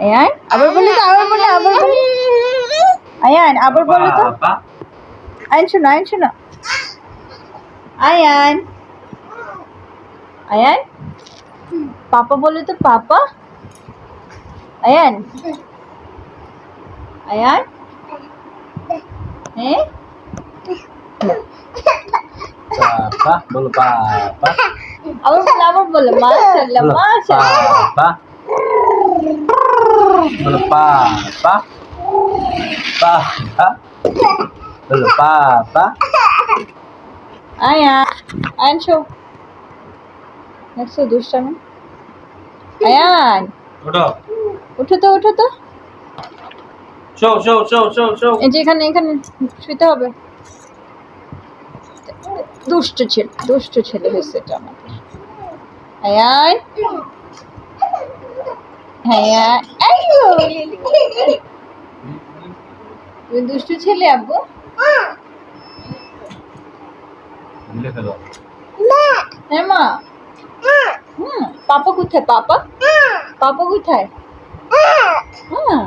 আয়ান আবার বলি তো আবার বলি আবার বলি আয়ান আবার বলো তো Papa. আয়ান শোনো আয়ান শোনো আয়ান আয়ান পাপা বলো তো পাপা আয়ান আয়ান হ্যাঁ Papa. Bolo papa. আবার বলো আবার বলো মাশাআল্লাহ মাশাআল্লাহ. Bolo papa. Ayan Ayan show দেখছ দুষ্টামি? আয়ান Udah. উঠো তো উঠো তো. এই যে এখানে এখানে শুতে হবে। দুষ্ট ছেলে দুষ্ট ছেলে হয়েছে এটা আমাদের হ্যাঁ এই গো, লিলি। তুমি দুষ্টু ছেলে আব্বু হ্যাঁ মা হুম পাপা কোথায় পাপা পাপা কোথায় হ্যাঁ